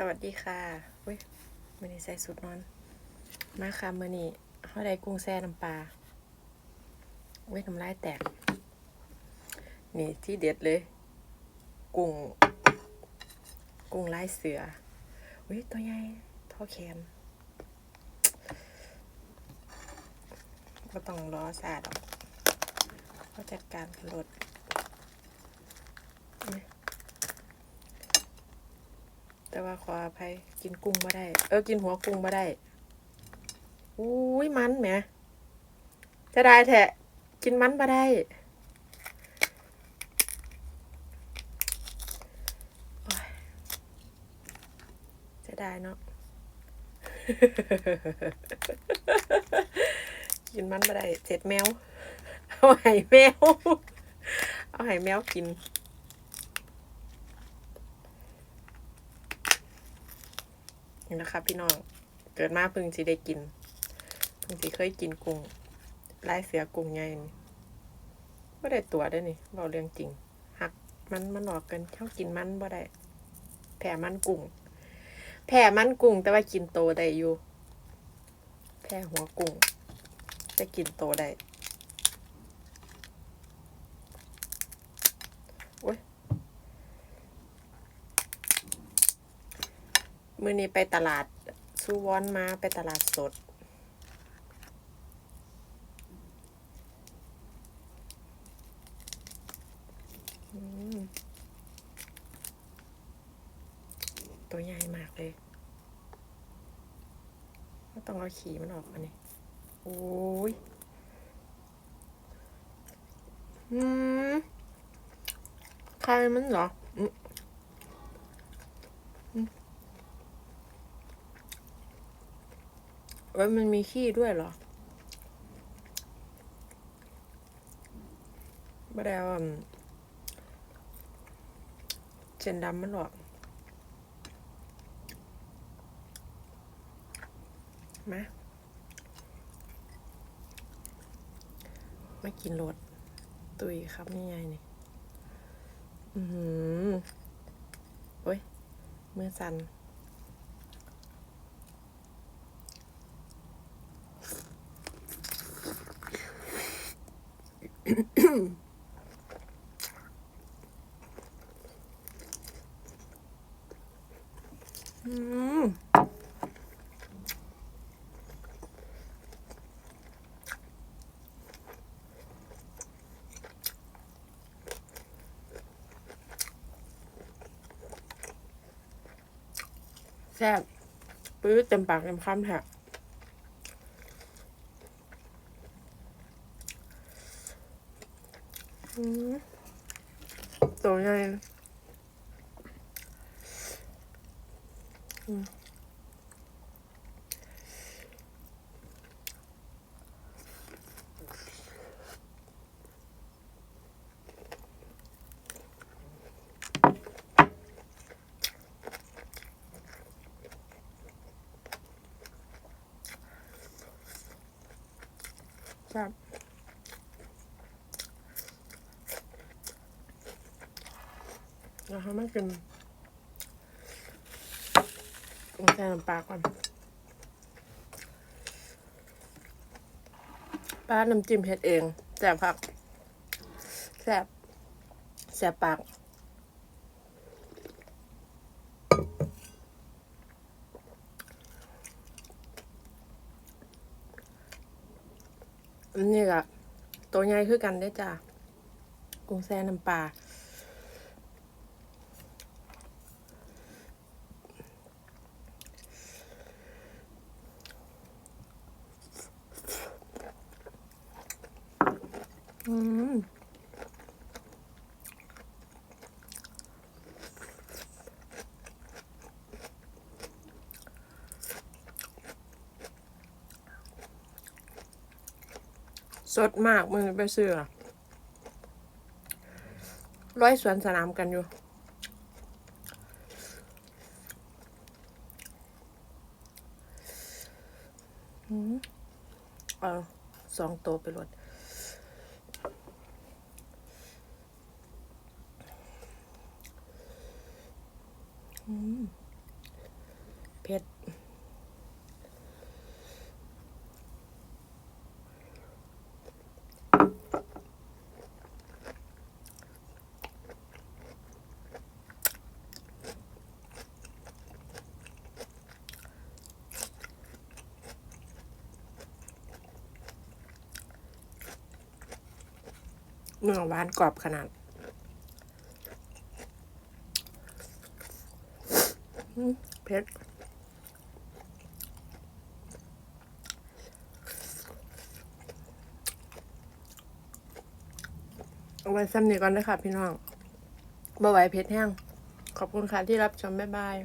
สวัสดีค่ะเว้ยมือนี้ใส่สุดนอน มาค่ะมือนี้เขาได้กุ้งแซ่น้ำปลาเว้ยน้ำลายแตก นี่ที่เด็ดเลย กุ้ง กุ้งลายเสือเว้ยตัวใหญ่ท่อแขนก็ต้องรอสาดออกเขาจัดการขลดเว้ย แต่ว่าขออภัยกินกุ้งมาได้ เออ กินหัวกุ้งมาได้อุ้ยมันแหมจะได้แทะกินมันมาได้จะได้เนาะกินมันมาได้เจ็ดแมว เอาไห้แมว เอาไห้แมวกิน นี่นะครับพี่น้อง เกิดมาเพิ่งสิได้กินเพิ่งสิเคยกินกุ้งลายเสือกุ้งใหญ่นี่ไม่ได้ตัวได้นี่เราเรื่องจริง หักมันมันออกกันเท่ากินมันบ่ได้ แผ่มันกุ้ง แผ่มันกุ้ง แต่ว่ากินโตได้อยู่ แผ่หัวกุ้งจะกินโตได้โอ้ย มื่อนี้ไปตลาดซูวอนมาไปตลาดสด ตัวใหญ่มากเลยก็ต้องเอาขี่มันออกมานี่โอ้ยอืมใครมันเหรอ อืม เอ้ยมันมีขี้ด้วยเหรอไม่ได้ว่าเจนดำมันหรอกมามากินรสตุยครับนี่ไงนี่ อือหือโอ้ยมือสั่น แซ่บปื้อเต็มปากเต็มคำแท้ะอืมตัวใหญ่อืมแซ่บ นะคะมากินกุ้งแช่น้ำปลาก่อนป้าน้ำจิ้มเฮ็ดเองแซ่บครับแซ่บแซ่บปากอันนี้ก็ตัวใหญ่คือกันได้จ้ะกุ้งแซ่น้ำปลา อืมสดมากมึงไปซื้อร้อยสวนสนามกันอยู่ อืมเอาสองโตไปรถ เผ็ดเนื้อหวานกรอบขนาดอืม เผ็ดเอาไว้ซ้ำนี้ก่อนนะคะพี่น้องบ่ไหวเผ็ดแห้ง ขอบคุณค่ะที่รับชม บ๊ายบาย